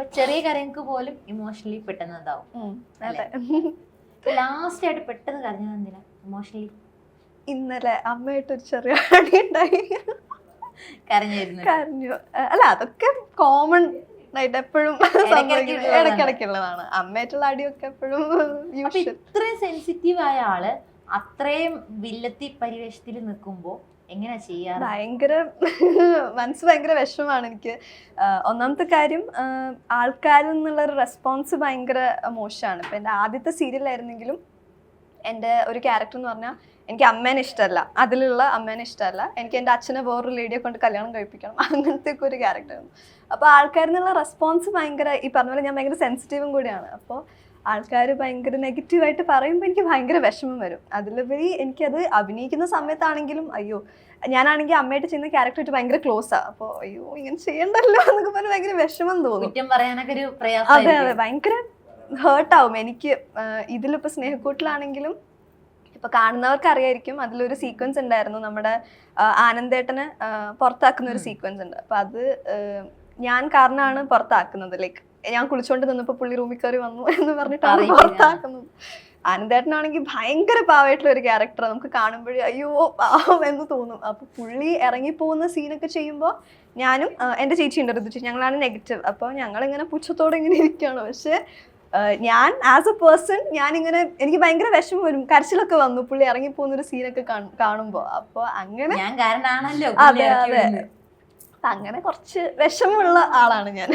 അപ്പൊ ചെറിയ കാര്യങ്ങൾക്ക് പോലും ഇമോഷണലി പെട്ടെന്നതാവും ഉം, ലാസ്റ്റ് ആയിട്ട് പെട്ടെന്ന് കരഞ്ഞത് എന്തിനാ? ഇമോഷണലി ഇന്നലെ അമ്മയായിട്ട് ഒരു ചെറിയ അടി ഉണ്ടായി. കരഞ്ഞിരുന്നു. കരഞ്ഞു. അല്ല അതൊക്കെ കോമൺ ആയിട്ട് എപ്പോഴും ഇടയ്ക്കിടയ്ക്കുള്ളതാണ്. അമ്മയായിട്ടുള്ള അടിയൊക്കെ എപ്പോഴും ഇത്രയും സെൻസിറ്റീവ് ആയ ആൾ അത്രയും വില്ലത്തി പരിവേഷത്തിൽ നിൽക്കുമ്പോ എങ്ങനെയാ ചെയ്യാ? ഭയങ്കര മനസ്സ് ഭയങ്കര വിഷമമാണ് എനിക്ക്. ഒന്നാമത്തെ കാര്യം ആൾക്കാരിൽ നിന്നുള്ള റെസ്പോൺസ് ഭയങ്കര മോശമാണ്. ഇപ്പം എന്റെ ആദ്യത്തെ സീരിയലായിരുന്നെങ്കിലും എന്റെ ഒരു ക്യാരക്ടർ എന്ന് പറഞ്ഞാൽ എനിക്ക് അമ്മേനെ ഇഷ്ടമല്ല. അതിലുള്ള അമ്മേനെ ഇഷ്ടമല്ല. എനിക്ക് എന്റെ അച്ഛനെ വേറൊരു ലേഡിയെ കൊണ്ട് കല്യാണം കഴിപ്പിക്കണം. അങ്ങനത്തെ ഒക്കെ ഒരു ക്യാരക്ടറായിരുന്നു അപ്പോൾ ആൾക്കാരിൽ നിന്നുള്ള റെസ്പോൺസ് ഭയങ്കര ഈ പറഞ്ഞ പോലെ ഞാൻ ഭയങ്കര സെൻസിറ്റീവും കൂടിയാണ്. അപ്പോൾ ആൾക്കാർ ഭയങ്കര നെഗറ്റീവായിട്ട് പറയുമ്പോൾ എനിക്ക് ഭയങ്കര വിഷമം വരും. അതിലുപരി എനിക്കത് അഭിനയിക്കുന്ന സമയത്താണെങ്കിലും അയ്യോ ഞാനാണെങ്കിൽ അമ്മയായിട്ട് ചെയ്യുന്ന ക്യാരക്ടറായിട്ട് ഭയങ്കര ക്ലോസ് ആണ് അപ്പോൾ അയ്യോ ഇങ്ങനെ ചെയ്യണ്ടല്ലോ എന്നൊക്കെ പറഞ്ഞ് ഭയങ്കര വിഷമം തോന്നും. പറയാനൊക്കെ ഒരു അതെ പ്രയാസം അതെ ഭയങ്കര ഹേർട്ടാവും എനിക്ക് ഇതിലിപ്പോൾ ഇതിലിപ്പോ സ്നേഹക്കൂട്ടിലാണെങ്കിലും ഇപ്പൊ കാണുന്നവർക്ക് അറിയായിരിക്കും അതിലൊരു സീക്വൻസ് ഉണ്ടായിരുന്നു. നമ്മുടെ ആനന്ദേട്ടനെ പുറത്താക്കുന്ന ഒരു സീക്വൻസ് ഉണ്ട്. അപ്പോൾ അത് ഞാൻ കാരണമാണ് പുറത്താക്കുന്നത് ലൈക്ക് ഞാൻ കുളിച്ചോണ്ട് നിന്നപ്പോ പുള്ളി റൂമിൽ കയറി വന്നു എന്ന് പറഞ്ഞിട്ടാണ്. പുറത്താക്കുന്നത് ആനന്ദേട്ടനാണെങ്കിൽ ഭയങ്കര പാവമായിട്ടുള്ള ഒരു ക്യാരക്ടർ നമുക്ക് കാണുമ്പോഴേ അയ്യോ പാവം എന്ന് തോന്നും. അപ്പൊ പുള്ളി ഇറങ്ങിപ്പോകുന്ന സീനൊക്കെ ചെയ്യുമ്പോൾ ഞാനും എന്റെ എന്റെ ചേച്ചി ഉണ്ട് ഋതു ചേച്ചി ഞങ്ങളാണ് നെഗറ്റീവ് അപ്പോൾ ഞങ്ങളിങ്ങനെ പുച്ഛത്തോടെ ഇങ്ങനെ ഇരിക്കുകയാണ്. പക്ഷേ ഞാൻ ആസ് എ പേഴ്സൺ ഞാൻ ഇങ്ങനെ എനിക്ക് ഭയങ്കര വിഷമം വരും. കരച്ചിലൊക്കെ വന്നു പുള്ളി ഇറങ്ങി പോകുന്ന ഒരു സീനൊക്കെ കാണുമ്പോൾ അപ്പോൾ അങ്ങനെ അതെ, അതെ. അങ്ങനെ കുറച്ച് വിഷമമുള്ള ആളാണ് ഞാൻ.